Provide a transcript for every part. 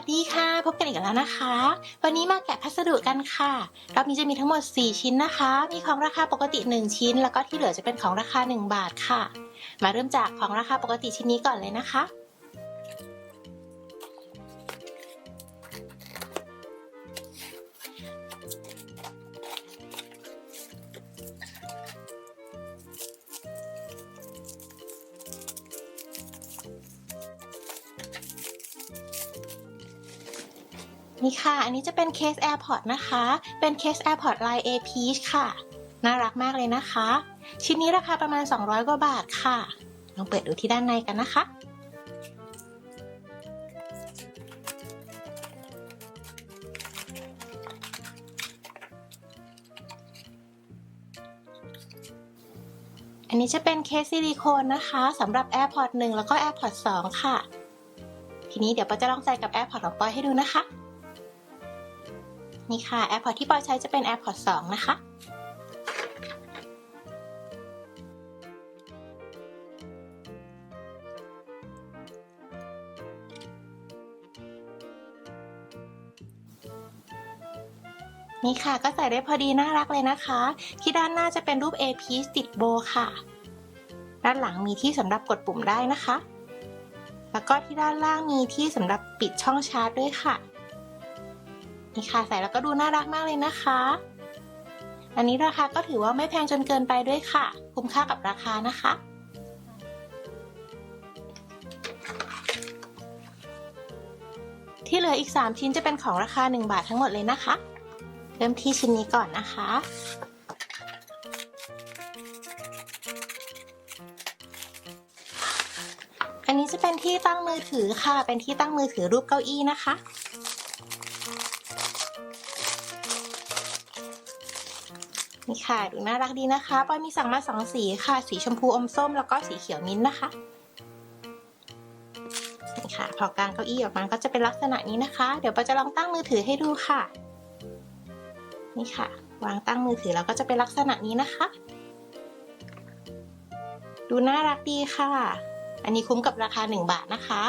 สดีค่ะ พบกันอีกแล้วนะคะ วันนี้มาแกะพัสดุกันค่ะรอบนี้จะมีทั้งหมด 4 ชิ้นนะคะ มีของราคาปกติ 1 ชิ้น แล้วก็ที่เหลือจะเป็นของราคา 1 บาทค่ะ มาเริ่มจากของราคาปกติชิ้นนี้ก่อนเลยนะคะ นี่ค่ะ อันนี้จะเป็นเคส AirPod นะคะ เป็นเคส AirPod Line A Peach ค่ะ น่ารักมากเลยนะคะ ชิ้นนี้ราคาประมาณ 200 กว่าบาทค่ะ ลองเปิดดูที่ด้านในกันนะคะ อันนี้จะเป็นเคสซิลิโคนนะคะสำหรับ AirPod 1 แล้วก็ AirPod 2 ค่ะ ทีนี้เดี๋ยวปอจะลองใส่กับ AirPod ของปอยให้ดูนะคะ นี่ค่ะ AirPod ที่ปอยใช้จะเป็น AirPod 2นะคะ นี่ค่ะก็ใส่ได้พอดีน่ารักเลยนะคะ ที่ด้านหน้าจะเป็นรูป A p ติดโบค่ะ ด้านหลังมีที่สำหรับกดปุ่มได้นะคะ แล้วก็ที่ด้านล่างมีที่สำหรับปิดช่องชาร์จด้วยค่ะ นี่ค่ะใส่แล้วก็ดูน่ารักมากเลยนะคะ อันนี้ราคาก็ถือว่าไม่แพงจนเกินไปด้วยค่ะ คุ้มค่ากับราคานะคะ ที่เหลืออีก 3 ชิ้นจะเป็นของราคา 1 บาททั้งหมดเลยนะคะ เริ่มที่ชิ้นนี้ก่อนนะคะอันนี้จะเป็นที่ตั้งมือถือค่ะ เป็นที่ตั้งมือถือรูปเก้าอี้นะคะ นี่ค่ะดูน่ารักดีนะคะปอยมีสั่งมาสองสีค่ะ สีชมพูอมส้มแล้วก็สีเขียวมิ้นท์นะคะนี่ค่ะ พอกางเก้าอี้ออกมาก็จะเป็นลักษณะนี้นะคะ เดี๋ยวปอยจะลองตั้งมือถือให้ดูค่ะ นี่ค่ะ วางตั้งมือถือแล้วก็จะเป็นลักษณะนี้นะคะ ดูน่ารักดีค่ะ อันนี้คุ้มกับราคา 1 บาทนะคะ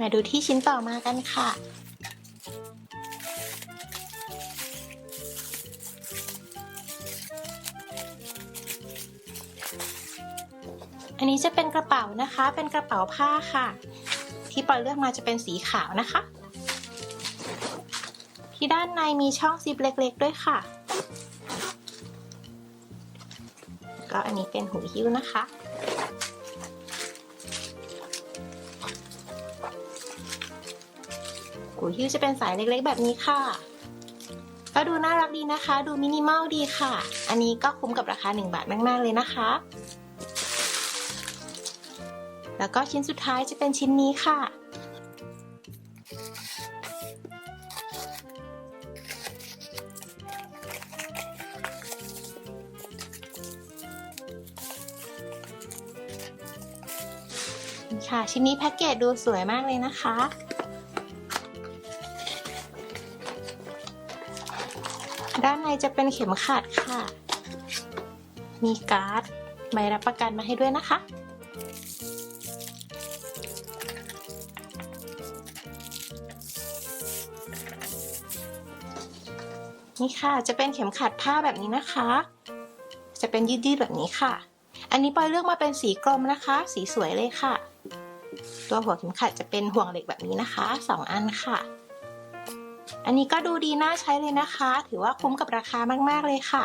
มาดูที่ชิ้นต่อมากันค่ะ อันนี้จะเป็นกระเป๋านะคะ เป็นกระเป๋าผ้าค่ะ ที่ปอยเลือกมาจะเป็นสีขาวนะคะ ที่ด้านในมีช่องซิปเล็ก ๆ ด้วยค่ะ ก็อันนี้เป็นหูหิ้วนะคะ หูหิ้วจะเป็นสายเล็กๆ แบบนี้ค่ะ ก็ดูน่ารักดีนะคะ ดูมินิมอลดีค่ะ อันนี้ก็คุ้มกับราคา 1 บาทมากๆเลยนะคะ แล้วก็ชิ้นสุดท้ายจะเป็นชิ้นนี้ค่ะ นี่ค่ะ ชิ้นนี้แพ็กเกจดูสวยมากเลยนะคะด้านในจะเป็นเข็มขัดค่ะ มีการ์ดใบรับประกันมาให้ด้วยนะคะ นี่ค่ะ จะเป็นเข็มขัดผ้าแบบนี้นะคะ จะเป็นยืดๆแบบนี้ค่ะ อันนี้ปอยเลือกมาเป็นสีกรมนะคะ สีสวยเลยค่ะ ตัวหัวเข็มขัดจะเป็นห่วงเหล็กแบบนี้นะคะสองอันค่ะ อันนี้ก็ดูดีน่าใช้เลยนะคะ ถือว่าคุ้มกับราคามากๆเลยค่ะ